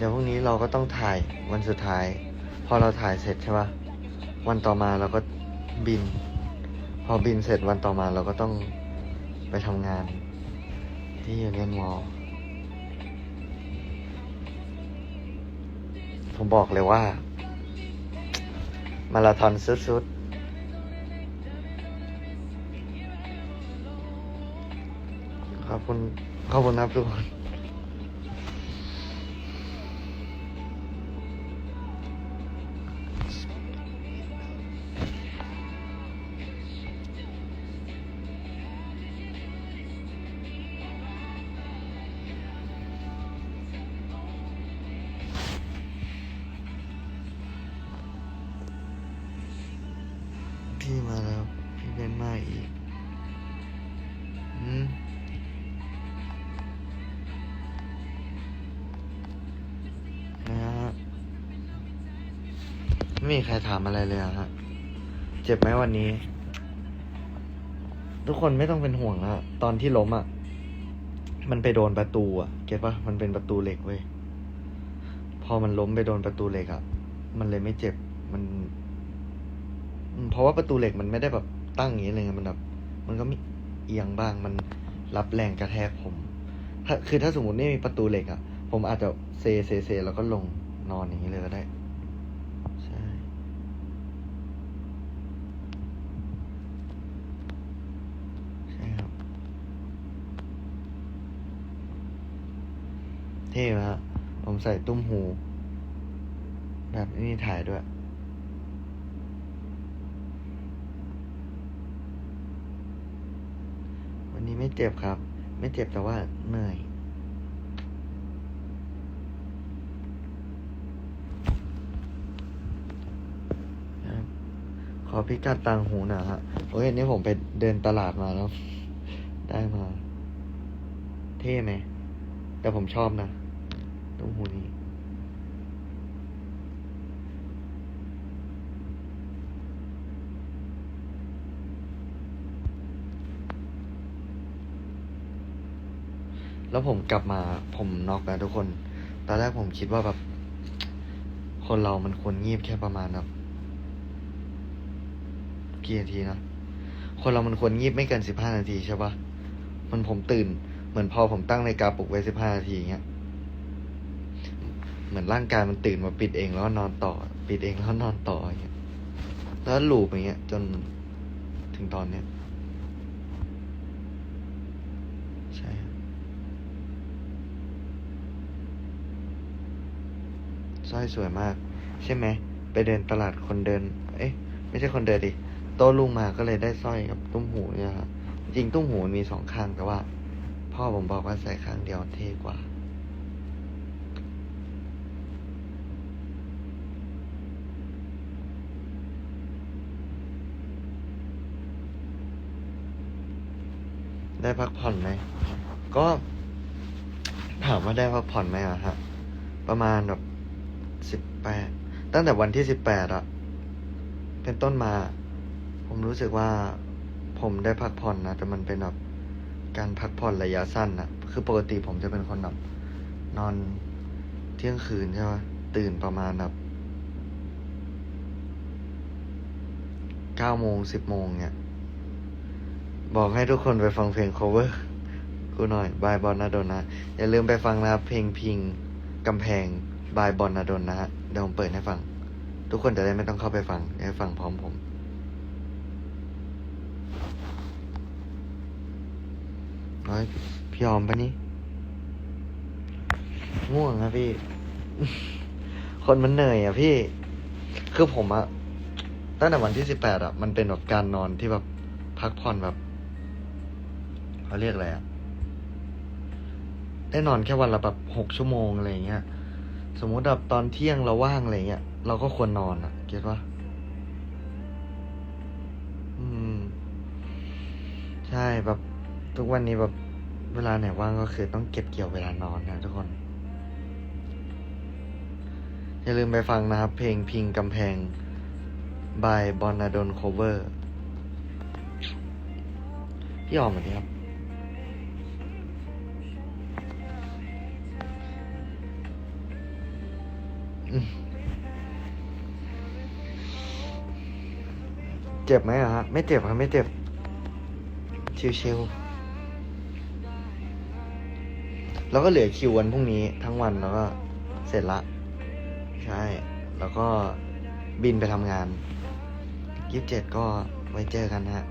เดี๋ยวพรุ่งนี้เราก็ต้องถ่ายวันสุดท้าย พอเราถ่ายเสร็จใช่ปะวันต่อมาเราก็บิน พอบินเสร็จวันต่อมาเราก็ต้องไปทำงาน ที่ยูเนียนมอลผมบอกเลยว่า มาราธอนสุดๆขอบคุณขอบคุณครับทุกคน พี่มาแล้วพี่เป็นมาอีกอืมนะฮะไม่มีใครถามอะไรเลยอะฮะ เจ็บไหมวันนี้ ทุกคนไม่ต้องเป็นห่วงอะตอนที่ล้มอะมันไปโดนประตูอะเก็ตปะมันเป็นประตูเหล็กเว้ยพอมันล้มไปโดนประตูเหล็กอะมันเลยไม่เจ็บมัน ราะว่าประตูเหล็กมันไม่ได้แบบตั้งอย่างนี้เลยไงมันแบบมันก็มีเอียงบ้างมันรับแรงกระแทกผมถ้าคือถ้าสมมติไม่มีประตูเหล็กอะผมอาจจะเซเซเซแล้วก็ลงนอนอย่างนี้เลยก็ได้ใช่ใช่ครับเท่ไหมฮะผมใส่ตุ้มหู แบบนี้ถ่ายด้วย วันนี้ ไม่เจ็บครับ ไม่เจ็บแต่ว่าเหนื่อยครับขอพิกัดต่างหูหน่อยฮะโอ้ยนนี้ผมไปเดินตลาดมาแล้ว ได้มา เท่ไหม แต่ผมชอบนะตุ้มหูนี้ แล้วผมกลับมาผมน็อกนะทุกคน ตอนแรกผมคิดว่าแบบ คนเรามันควรงีบแค่ประมาณแบบกี่นาทีนะ คนเรามันควรงีบไม่เกินสิบห้านาทีใช่ปะมันผมตื่น เหมือนพอผมตั้งนาฬิกาปลุกไว้สิบห้านาทีอย่างเงี้ย เหมือนร่างกายมันตื่นมาปิดเองแล้วนอนต่อ ปิดเองแล้วนอนต่ออย่างเงี้ย แล้วลูปอย่างเงี้ย จนถึงตอนเนี้ย ใช่ครับ สร้อยสวยมาก ใช่ไหม ไปเดินตลาดคนเดิน เอ๊ะ ไม่ใช่คนเดินดิ โตลุงมาก็เลยได้สร้อยกับตุ้มหูเนี่ยครับ จริงตุ้มหูมันมีสองข้างแต่ว่า พ่อผมบอกว่าใส่ข้างเดียวเท่กว่าได้พักผ่อนไหม ก็ถามว่าได้พักผ่อนไหมอะฮะ ประมาณแบบ แปดตั้งแต่วันที่สิบแปดอะเป็นต้นมา ผมรู้สึกว่าผมได้พักผ่อนนะแต่มันเป็นแบบการพักผ่อนระยะสั้นอะคือปกติผมจะเป็นคนแบบนอนเที่ยงคืนใช่ไหมตื่นประมาณแบบเก้าโมงสิบโมงเนี่ย บอกให้ทุกคนไปฟังเพลง cover กูหน่อยบายบอลนาดนนะ อย่าลืมไปฟังนะเพลงพิงกำแพง บายบอลนาดนนะฮะ เดี๋ยวผมเปิดให้ฟัง ทุกคนจะได้ไม่ต้องเข้าไปฟังให้ฟังพร้อมผม เฮ้ย พี่ยอมปะนี่ง่วงครับพี่ คนมันเหนื่อยอะพี่ คือผมอะตั้งแต่วันที่สิบแปดอะมันเป็นแบบการนอนที่แบบพักผ่อนแบบเขาเรียกอะไรอะได้นอนแค่วันละแบบหกชั่วโมงอะไรเงี้ย สมมุติแบบตอนเที่ยงเราว่างอะไรเงี้ยเราก็ควรนอนอะเก็ตปะอืม ใช่แบบ ทุกวันนี้แบบเวลาไหนว่างก็คือต้องเก็บเกี่ยวเวลานอนนะทุกคน อย่าลืมไปฟังนะครับ เพลงพิงกำแพง by บอนาดนโคเวอร์ พี่ออมสวัสดีครับ เจ็บไหมอะฮะ ไม่เจ็บครับ ไม่เจ็บ ชิวๆแล้วก็เหลือคิววันพรุ่งนี้ทั้งวันแล้วก็เสร็จละ ใช่ แล้วก็บินไปทำงานยี่สิบเจ็ดก็ไว้เจอกันฮะ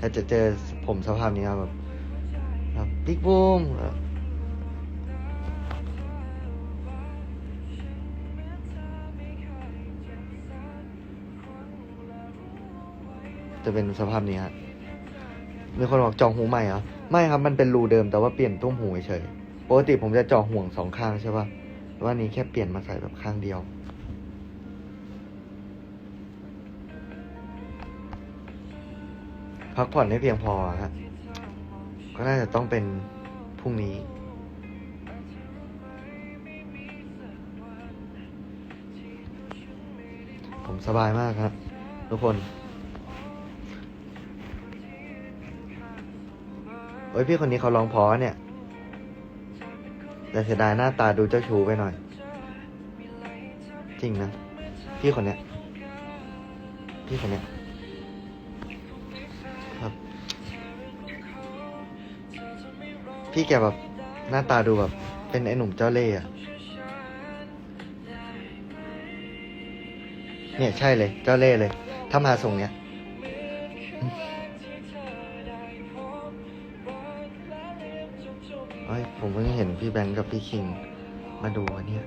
ถ้าจะเจอผมสภาพนี้ครับแบบ แบบบิ๊กบูม จะเป็นสภาพนี้ฮะมีคนบอกจองหูใหม่เหรอไม่ครับมันเป็นรูเดิมแต่ว่าเปลี่ยนตุ้มหูเฉยปกติผมจะจาะห่วงสองข้างใช่ป่ะว่านี้แค่เปลี่ยนมาใส่แบบข้างเดียวพักผ่อนให้เพียงพอฮะก็น่าจะต้องเป็นพรุ่งนี้ ผมสบายมากครับ ทุกคน เฮ้ยพี่คนนี้เขาร้องเพอเนี่ย แต่เสียดายหน้าตาดูเจ้าชู้ไปหน่อย จริงนะ พี่คนเนี้ย พี่คนเนี้ยครับ พี่แกแบบหน้าตาดูแบบ เป็นไอ้หนุ่มเจ้าเล่ห์อะเนี่ยใช่เลย เจ้าเล่ห์เลย ถ้ามาส่งเนี้ย พี่แบงค์กับพี่คิง มาดูอันเนี้ย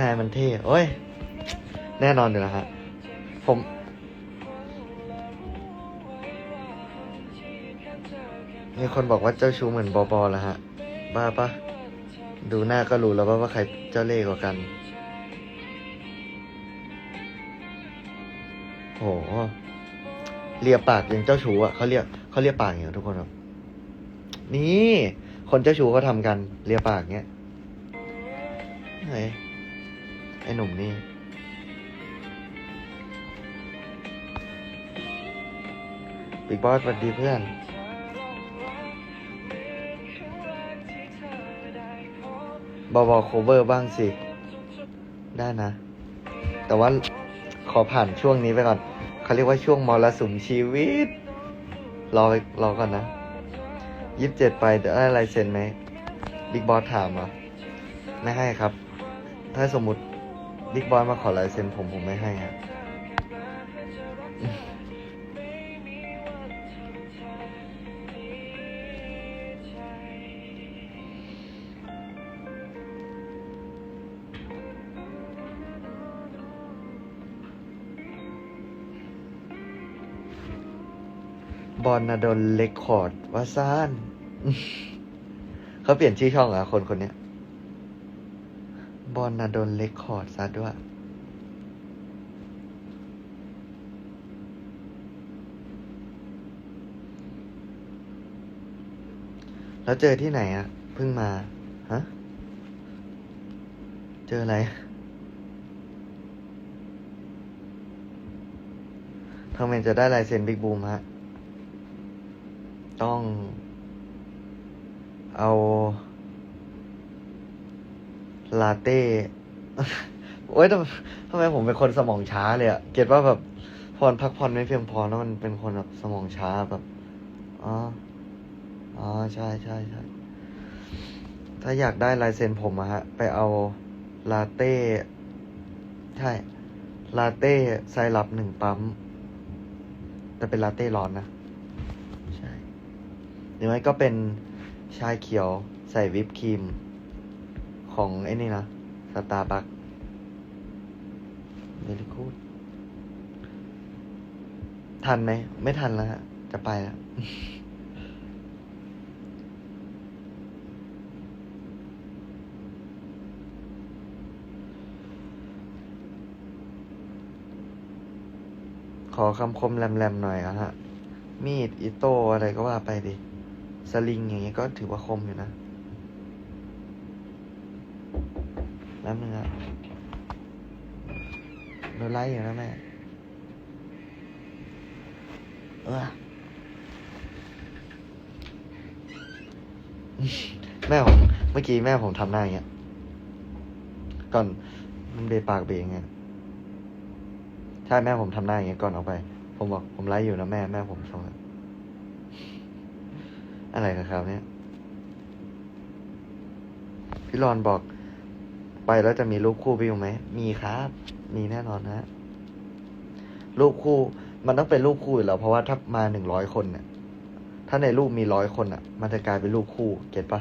นายมันเท่ โอ้ย แน่นอนอยู่แล้วฮะ ผม มีคนบอกว่าเจ้าชู้เหมือนบอบอแล้วฮะ บ้าปะดูหน้าก็รู้แล้วว่าใครเจ้าเล่ห์กว่ากัน โห เลียปากอย่างเจ้าชู้อะเขาเรียก เขาเรียกปากอย่างเงี้ยทุกคนครับ นี่ คนเจ้าชู้เขาทำกันเลียปากเงี้ยไอ้ไอ้หนุ่มนี่บิ๊กบอสสวัสดีเพื่อนบอบอโคเวอร์บ้างสิ ได้นะ แต่ว่าขอผ่านช่วงนี้ไปก่อน เขาเรียกว่าช่วงมรสุมชีวิต รอไปรอก่อนนะยี่สิบเจ็ดไปเดี๋ยวได้ลายเซ็นไหมบิ๊กบอสถามอะไม่ให้ครับ ถ้าสมมติบิ๊กบอสมาขอลายเซ็นผมผมไม่ให้ครับ บอลนาดนเลคคอร์ดว่าซานเขาเปลี่ยนชื่อช่องเหรอคนคนเนี้ยบอลนาดนเลคคอร์ดซะด้วยแล้วเจอที่ไหนอะเพิ่งมา ฮะ เจออะไรทำไมจะได้ลายเซ็นบิ๊กบูมฮะ ต้อง เอา ลาเต้ โอ๊ยทำไมทำไมผมเป็นคนสมองช้าเลยอะเก็ตว่าแบบพรพักผ่อนไม่เพียงพอแล้วมันเป็นคนแบบสมองช้าแบบอ๋ออ๋อใช่ใช่ใช่ถ้าอยากได้ลายเซ็นผมอะฮะ ไปเอาลาเต้ ใช่ ลาเต้ไซรัปหนึ่งปั๊ม แต่เป็นลาเต้ร้อนนะ รือไม่ก็เป็นชาเขียวใส่วิปครีม ของไอ้นี่นะสตาร์บัคเวลิคูดทันไหม ไม่ทันแล้วฮะ จะไปแล้วขอคำคมแหลมๆหน่อยอะฮะ มีด อิโต้อะไรก็ว่าไปดิ สลิงอย่างเงี้ยก็ถือว่าคมอยู่นะแป๊บนึงอะโดนไล่อยู่นะแม่ เออ แม่ผมเมื่อกี้แม่ผมทำหน้าอย่างเงี้ย ก่อนมันเบปากเบะไงใช่แม่ผมทำหน้าอย่างเงี้ยก่อนออกไป ผมบอกผมไลฟ์อยู่นะแม่แม่ผมส่ง อะไรกันครับเนี่ย พี่รอนบอก ไปแล้วจะมีรูปคู่พี่อยู่ไหม มีครับ มีแน่นอนนะรูปคู่ มันต้องเป็นรูปคู่อยู่แล้ว เพราะว่าถ้ามาหนึ่งร้อยคนเนี่ย ถ้าในรูปมีร้อยคนอะ มันจะกลายเป็นรูปคู่ เก็ตปะ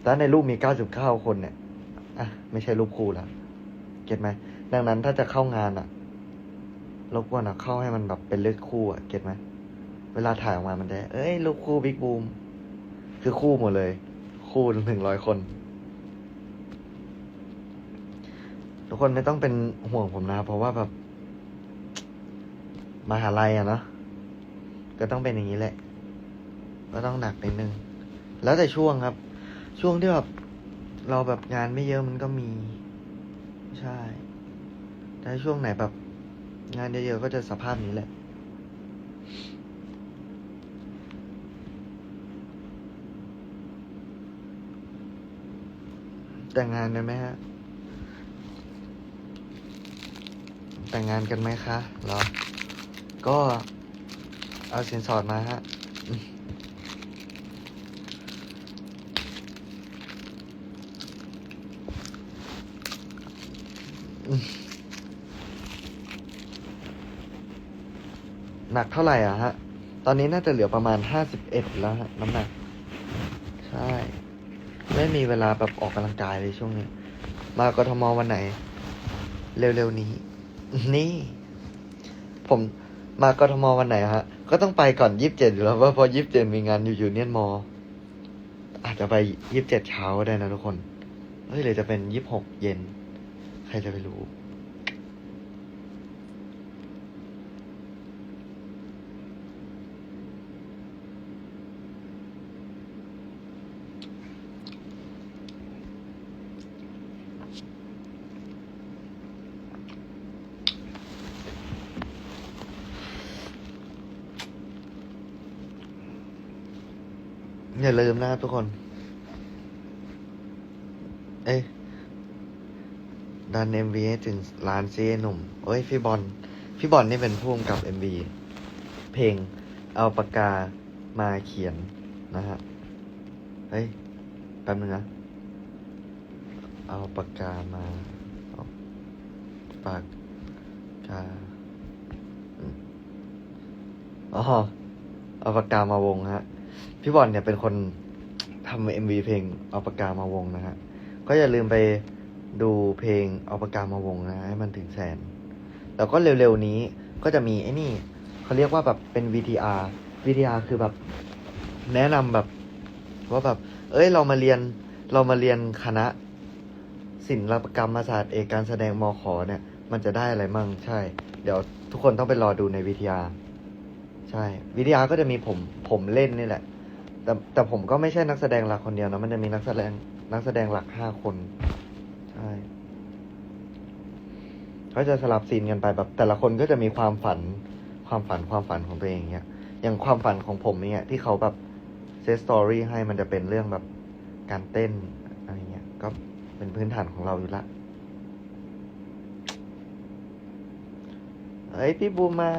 แต่ถ้าในรูปมีเก้าสิบเก้าคนเนี่ย อะ ไม่ใช่รูปคู่แล้ว เก็ตไหม ดังนั้นถ้าจะเข้างานอะรบกวนอะเข้าให้มันแบบเป็นเลือกคู่อะเก็ตไหม เวลาถ่ายออกมามันจะ เอ้ยรูปคู่บิ๊กบูม คือคู่หมดเลย คู่หนึ่งร้อยคน ทุกคนไม่ต้องเป็นห่วงผมนะเพราะว่าแบบมหาลัยอะเนาะก็ต้องเป็นอย่างนี้แหละ ก็ต้องหนักนิดนึง แล้วแต่ช่วงครับ ช่วงที่แบบเราแบบงานไม่เยอะมันก็มี ใช่ แต่ช่วงไหนแบบงานเยอะๆก็จะสภาพนี้แหละ แต่งงานกันไหมฮะ แต่งงานกันไหมคะเหรอ ก็เอาสินสอดมาฮะ หนักเท่าไหร่อะฮะ ตอนนี้น่าจะเหลือประมาณห้าสิบเอ็ดแล้วฮะ น้ำหนัก ใช่ มีเวลาแบบออกกำลังกายเลยช่วงนี้ มากทมวันไหน เร็วๆนี้ นี่ ผมมากทมวันไหนฮะ ก็ต้องไปก่อนยี่สิบเจ็ดอยู่แล้วว่าพอยี่สิบเจ็ดมีงานอยู่ยูเนียนมอ อาจจะไปยี่สิบเจ็ดเช้าก็ได้นะทุกคน เฮ้ยเลยจะเป็นยี่สิบหกเย็น ใครจะไปรู้ อย่าลืมนะครับทุกคน เอ้ยดันเอ็มวีให้ถึงล้านซีหนุ่มเอ้ย พี่บอล พี่บอลนี่เป็นผู้กำกับเอ็มวีเพลงเอาปากกามาเขียนนะฮะ เฮ้ย แป๊บนึงนะ เอาปากกามาปากกาอ๋อเอาปากกามาวงฮะ พี่บอลเนี่ยเป็นคนทำเอ็มวีเพลงเอาปากกามาวงนะฮะ ก็อย่าลืมไปดูเพลงเอาปากกามาวงนะให้มันถึงแสน แล้วก็เร็วๆนี้ก็จะมีไอ้นี่เขาเรียกว่าแบบเป็น VTR VTR คือแบบแนะนำแบบว่าแบบ เอ้ยเรามาเรียนเรามาเรียนคณะ ศิลปกรรมศาสตร์เอกการแสดงมขเนี่ย มันจะได้อะไรมั่งใช่ เดี๋ยวทุกคนต้องไปรอดูใน VTR ใช่ VTR ก็จะมีผมผมเล่นนี่แหละ แต่แต่ผมก็ไม่ใช่นักแสดงหลักคนเดียวนะมันจะมีนักแสดงนักแสดงหลักห้าคน ใช่เขาจะสลับซีนกันไปแบบ แต่ละคนก็จะมีความฝัน ความฝันความฝันของตัวเองเนี้ย อย่างความฝันของผมเนี่ยที่เขาแบบเซตสตอรี่ให้มันจะเป็นเรื่องแบบการเต้นอะไรเงี้ย ก็เป็นพื้นฐานของเราอยู่ละเฮ้ยพี่บูมา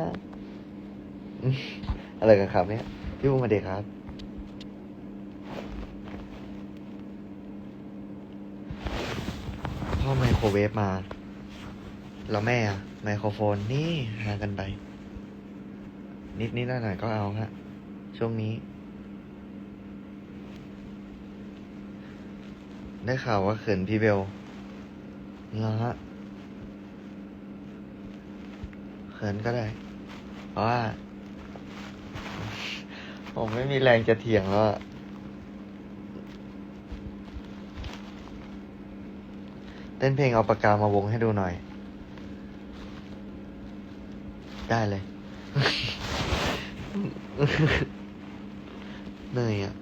อะไรกันครับเนี่ยพี่บูมมาเด็กครับ พ่อไมโครเวฟมา แล้วแม่อะไมโครโฟนนี่ห่างกันไป นิดนิดหน่อยหน่อยก็เอาฮะ ช่วงนี้ ได้ข่าวว่าเขินพี่เบลเหรอฮะเขินก็ได้ เพราะว่า ผมไม่มีแรงจะเถียงแล้วอะเต้นเพลงเอาปากกามาวงให้ดูหน่อย ได้เลย เหนื่อยอะ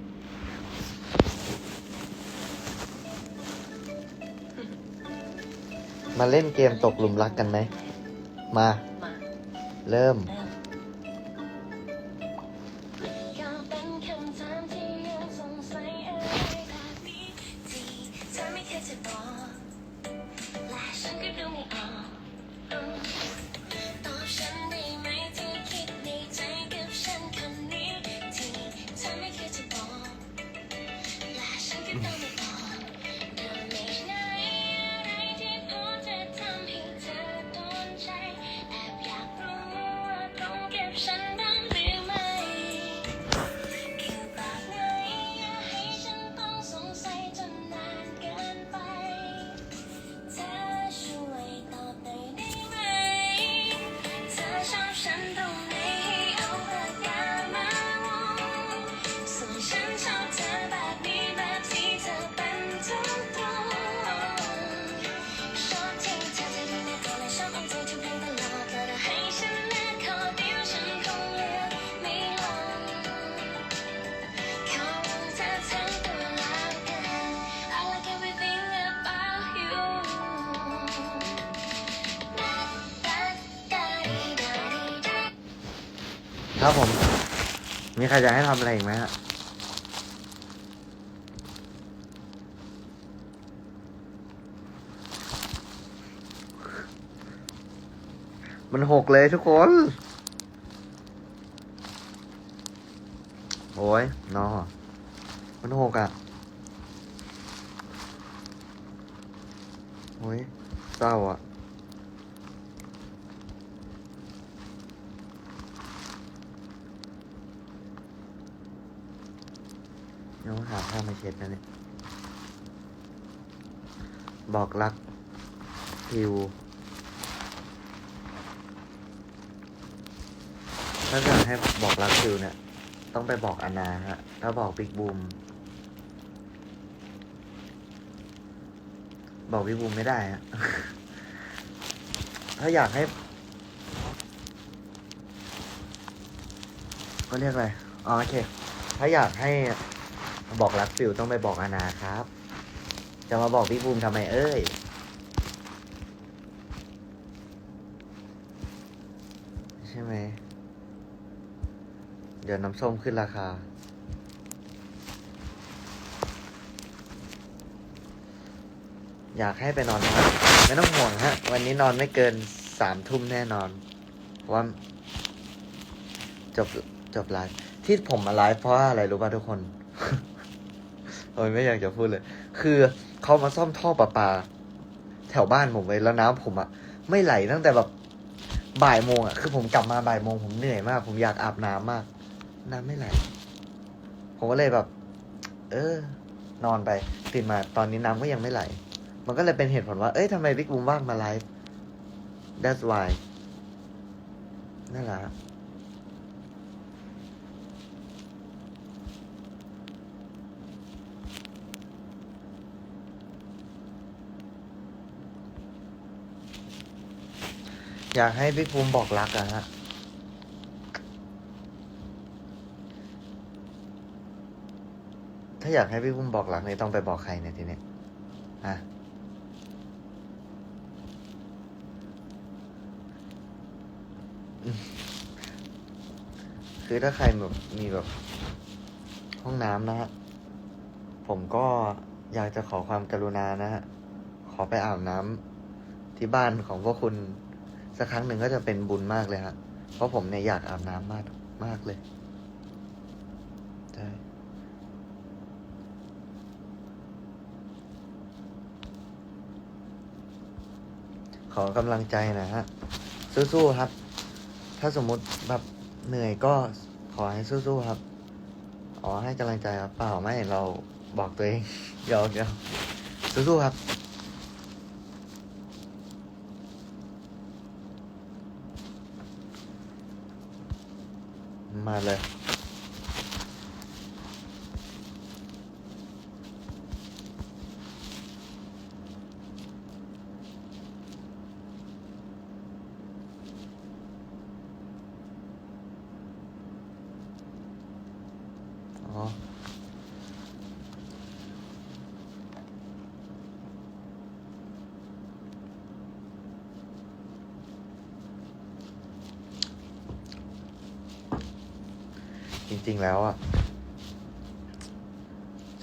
มาเล่นเกมตกหลุมรักกันไหม มามาเริ่ม ครับผม มีใครจะให้ทำอะไรอีกไหมฮะมันหกเลยทุกคน โอ้ยนอ มันหกอะ โอ้ยเศร้าอะ ดี๋ยวหาผ้ามาเช็ดนะเนี่ย บอกรักพิวถ้าจะให้บอกรักพิวเนี่ย ต้องไปบอกอนาฮะ ถ้าบอกบิ๊กบูม บอกบิ๊กบูมไม่ได้ฮะ ถ้าอยากให้ ก็เรียกอะไร อ๋อโอเค ถ้าอยากให้ บอกรักฟิวต้องไปบอกอานาครับ จะมาบอกพี่บูมทำไมเอ้ย ใช่ไหม เดี๋ยวน้ำส้มขึ้นราคา อยากให้ไปนอนพักไม่ต้องห่วงฮะ วันนี้นอนไม่เกินสามทุ่มแน่นอนเพราะว่าจบจบไลฟ์ที่ผมมาไลฟ์เพราะว่าอะไรรู้ป่ะทุกคน โอ้ยไม่อยากจะพูดเลย คือเขามาซ่อมท่อประปา แถวบ้านผมไว้แล้วน้ำผมอะไม่ไหลตั้งแต่แบบบ่ายโมงอะคือผมกลับมาบ่ายโมงผมเหนื่อยมาก ผมอยากอาบน้ำมาก น้ำไม่ไหล ผมก็เลยแบบ เออ นอนไปตื่นมาตอนนี้น้ำก็ยังไม่ไหล มันก็เลยเป็นเหตุผลว่า เอ้ยทำไมบิ๊กบูมว่างมาไลฟ์ that's why นั่นแหละ อยากให้พี่ภูมิบอกรักอะฮะ ถ้าอยากให้พี่ภูมิบอกรักเนี่ยต้องไปบอกใครเนี่ยทีเนี้ยอะคือถ้าใครแบบมีแบบ ห้องน้ำนะฮะ ผมก็อยากจะขอความกรุณานะฮะ ขอไปอาบน้ำที่บ้านของพวกคุณ สักครั้งหนึ่งก็จะเป็นบุญมากเลยฮะ เพราะผมเนี่ยอยากอาบน้ำมากมากเลย ใช่ขอกำลังใจนะฮะ สู้ๆครับ ถ้าสมมุติแบบเหนื่อยก็ขอให้สู้ๆครับ อ๋อให้กำลังใจครับ เปล่าไม่เราบอกตัวเองยอกยอกสู้ๆครับ มาเลย ริง ๆ แล้วอะ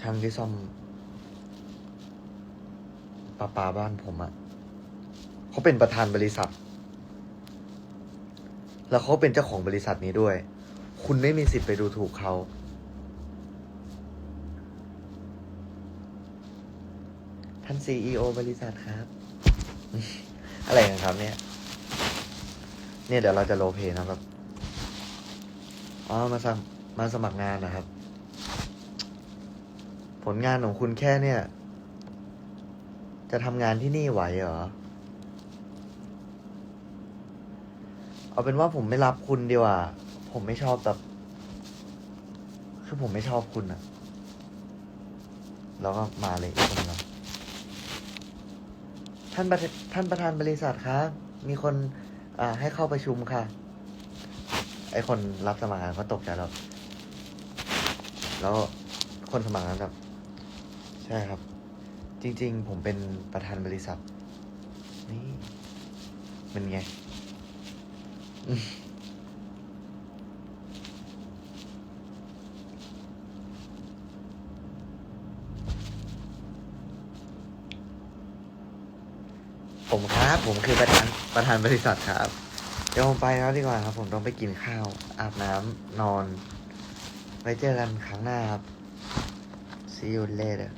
ช่างที่ซ่อมปลาปาบ้านผมอะเขาเป็นประธานบริษัท แล้วเขาเป็นเจ้าของบริษัทนี้ด้วย คุณไม่มีสิทธิ์ไปดูถูกเขาท่านซีออบริษัทครับ อะไรกันครับเนี่ย เนี่ยเดี๋ยวเราจะโรลเพย์นะแบบอ๋อ มาสม มาสมัครงานนะครับ ผลงานของคุณแค่เนี่ย จะทำงานที่นี่ไหวเหรอ เอาเป็นว่าผมไม่รับคุณดีกว่า ผมไม่ชอบแบบ คือผมไม่ชอบคุณอะแล้วก็มาเลยอีกคนเราท่านประท่านประธานบริษัทครับมีคนอ่าให้เข้าประชุมค่ะ ไอคนรับสมัครงานก็ตกใจแล้ว แล้วคนสมัครงานแบบใช่ครับ จริง ๆ ผมเป็นประธานบริษัท นี่เป็นไงผมครับ ผมคือประธานประธานบริษัทครับ เดี๋ยวผมไปแล้วดีกว่าครับ ผมต้องไปกินข้าว อาบน้ำนอน ไว้เจอกันครั้งหน้าครับ see you later